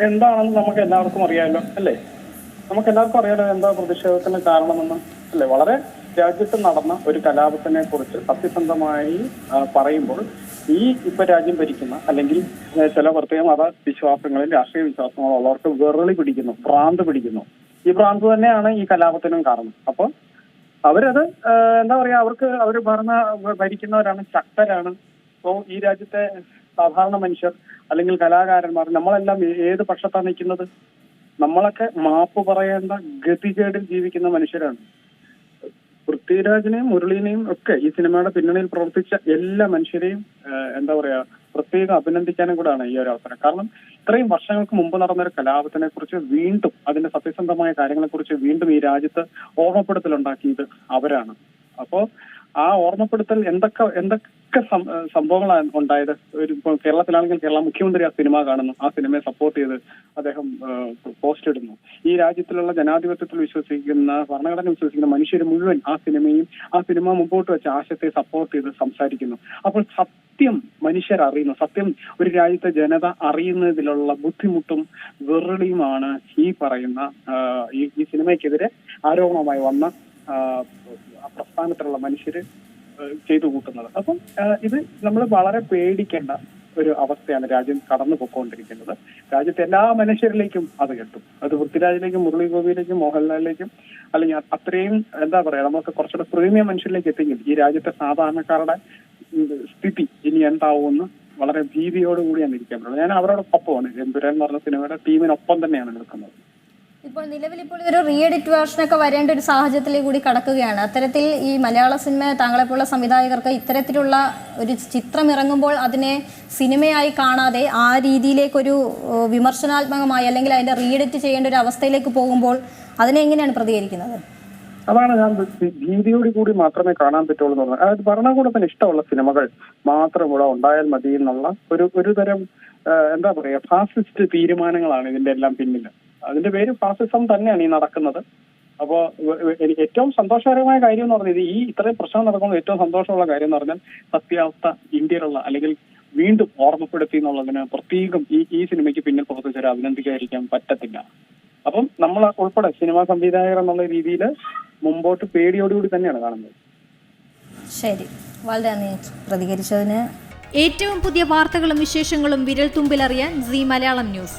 എന്താണെന്ന് നമുക്ക് എല്ലാവർക്കും അറിയാമല്ലോ അല്ലേ? നമുക്ക് എല്ലാവർക്കും അറിയാലോ എന്താ പ്രതിഷേധത്തിന് കാരണമെന്ന് അല്ലെ? വളരെ രാജ്യത്ത് നടന്ന ഒരു കലാപത്തിനെ കുറിച്ച് സത്യസന്ധമായി പറയുമ്പോൾ ഈ ഇപ്പൊ രാജ്യം ഭരിക്കുന്ന അല്ലെങ്കിൽ ചില പ്രത്യേക മത വിശ്വാസങ്ങളിൽ രാഷ്ട്രീയ വിശ്വാസങ്ങളോ ഉള്ളവർക്ക് വെറുളി പിടിക്കുന്നു ഭ്രാന്ത് പിടിക്കുന്നു. ഈ ഭ്രാന്ത് തന്നെയാണ് ഈ കലാപത്തിനും കാരണം. അപ്പോൾ അവരത് എന്താ പറയാ അവർക്ക് അവർ ഭരണ ഭരിക്കുന്നവരാണ് ശക്തരാണ്. അപ്പോൾ ഈ രാജ്യത്തെ സാധാരണ മനുഷ്യർ അല്ലെങ്കിൽ കലാകാരന്മാർ നമ്മളെല്ലാം ഏത് പക്ഷത്താണ് നിൽക്കുന്നത്? നമ്മളൊക്കെ മാപ്പ് പറയേണ്ട ഗതികേടിൽ ജീവിക്കുന്ന മനുഷ്യരാണ്. പൃഥ്വിരാജിനെയും മുരളീനെയും ഒക്കെ ഈ സിനിമയുടെ പിന്നണിയിൽ പ്രവർത്തിച്ച എല്ലാ മനുഷ്യരെയും എന്താ പറയാ പ്രത്യേകം അഭിനന്ദിക്കാനും കൂടാണ് ഈ ഒരു അവസരം. കാരണം ഇത്രയും വർഷങ്ങൾക്ക് മുമ്പ് നടന്ന ഒരു കലാപത്തിനെ കുറിച്ച് വീണ്ടും അതിന്റെ സത്യസന്ധമായ കാര്യങ്ങളെ കുറിച്ച് വീണ്ടും ഈ രാജ്യത്ത് ഓർമ്മപ്പെടുത്തൽ ഉണ്ടാക്കിയത് അവരാണ്. അപ്പോ ആ ഓർമ്മപ്പെടുത്തൽ എന്തൊക്കെ എന്തൊക്കെ ഏഹ് സംഭവങ്ങളാണ് ഉണ്ടായത്. ഒരു കേരളത്തിലാണെങ്കിൽ കേരള മുഖ്യമന്ത്രി ആ സിനിമ കാണുന്നു. ആ സിനിമയെ സപ്പോർട്ട് ചെയ്ത് അദ്ദേഹം പോസ്റ്റ് ഇടുന്നു. ഈ രാജ്യത്തിലുള്ള ജനാധിപത്യത്തിൽ വിശ്വസിക്കുന്ന ഭരണഘടന വിശ്വസിക്കുന്ന മനുഷ്യർ മുഴുവൻ ആ സിനിമയും ആ സിനിമ മുമ്പോട്ട് വെച്ച ആശയത്തെ സപ്പോർട്ട് ചെയ്ത് സംസാരിക്കുന്നു. അപ്പോൾ സത്യം മനുഷ്യർ അറിയുന്നു. സത്യം ഒരു രാജ്യത്തെ ജനത അറിയുന്നതിലുള്ള ബുദ്ധിമുട്ടും വെറുളിയുമാണ് ഈ പറയുന്ന ഈ സിനിമയ്ക്കെതിരെ ആരോപണമായി വന്ന പ്രസ്ഥാനത്തിലുള്ള മനുഷ്യര് ചെയ്തു കൂട്ടുന്നത്. അപ്പം ഇത് നമ്മൾ വളരെ പേടിക്കേണ്ട ഒരു അവസ്ഥയാണ് രാജ്യം കടന്നു പൊക്കോണ്ടിരിക്കുന്നത്. രാജ്യത്തെ എല്ലാ മനുഷ്യരിലേക്കും അത് കിട്ടും അത് പൃഥ്വിരാജിലേക്കും മുരളി ഗോപിയിലേക്കും മോഹൻലാലിലേക്കും അല്ലെങ്കിൽ അത്രയും എന്താ പറയാ നമുക്ക് കുറച്ചുകൂടെ പ്രീമിയം മനുഷ്യരിലേക്ക് എത്തിക്കും ഈ രാജ്യത്തെ സാധാരണക്കാരുടെ സ്ഥിതി ഇനി എന്താവുമെന്ന് വളരെ ഭീതിയോടുകൂടിയാണ് ഇരിക്കാൻ പറ്റുന്നത് ഞാൻ അവരോടൊപ്പമാണ്. എന്ന് പറഞ്ഞ സിനിമയുടെ ടീമിനൊപ്പം തന്നെയാണ് നിൽക്കുന്നത്. ഇപ്പോൾ നിലവിൽ ഇപ്പോൾ ഒരു റീ എഡിറ്റ് വേർഷനൊക്കെ വരേണ്ട ഒരു സാഹചര്യത്തിലേക്ക് കൂടി കടക്കുകയാണ്. അത്തരത്തിൽ ഈ മലയാള സിനിമ താങ്കളെപ്പോലുള്ള സംവിധായകർക്ക് ഇത്തരത്തിലുള്ള ഒരു ചിത്രം ഇറങ്ങുമ്പോൾ അതിനെ സിനിമയായി കാണാതെ ആ രീതിയിലേക്കൊരു വിമർശനാത്മകമായി അല്ലെങ്കിൽ അതിന്റെ റീ എഡിറ്റ് ചെയ്യേണ്ട ഒരു അവസ്ഥയിലേക്ക് പോകുമ്പോൾ അതിനെ എങ്ങനെയാണ് പ്രതികരിക്കുന്നത്? അതാണ് ഞാൻ ഭീതിയോട് കൂടി മാത്രമേ കാണാൻ പറ്റുള്ളൂ എന്ന് പറഞ്ഞത്. അതായത് ഭരണകൂടത്തിന് ഇഷ്ടമുള്ള സിനിമകൾ മാത്രം ഇവിടെ ഉണ്ടായാൽ മതി എന്നുള്ള ഒരു ഒരു തരം എന്താ പറയാ ഫാസിസ്റ്റ് തീരുമാനങ്ങളാണ് ഇതിന്റെ എല്ലാം പിന്നിൽ അതിന്റെ പേര് ഫാസിസം തന്നെയാണ് ഈ നടക്കുന്നത്. അപ്പോ ഏറ്റവും സന്തോഷകരമായ കാര്യം എന്ന് പറഞ്ഞത് ഈ ഇത്രയും പ്രശ്നം നടക്കുമ്പോൾ ഏറ്റവും സന്തോഷമുള്ള കാര്യം എന്ന് പറഞ്ഞാൽ സത്യാവസ്ഥ ഇന്ത്യയിലുള്ള അല്ലെങ്കിൽ വീണ്ടും ഓർമ്മപ്പെടുത്തി എന്നുള്ളതിന് പ്രത്യേകം ഈ ഈ സിനിമയ്ക്ക് പിന്നിൽ പ്രവർത്തിച്ചവരെ അഭിനന്ദിക്കാതിരിക്കാൻ പറ്റത്തില്ല. അപ്പം നമ്മൾ ഉൾപ്പെടെ സിനിമാ സംവിധായകർ എന്നുള്ള രീതിയിൽ മുമ്പോട്ട് പേടിയോടുകൂടി തന്നെയാണ് കാണുന്നത്. ശരി. വളരെ നന്ദി പ്രതികരിച്ചതിന് ഏറ്റവും പുതിയ വാർത്തകളും വിശേഷങ്ങളും വിരൽ തുമ്പിലറിയാൻ സി മലയാളം ന്യൂസ്.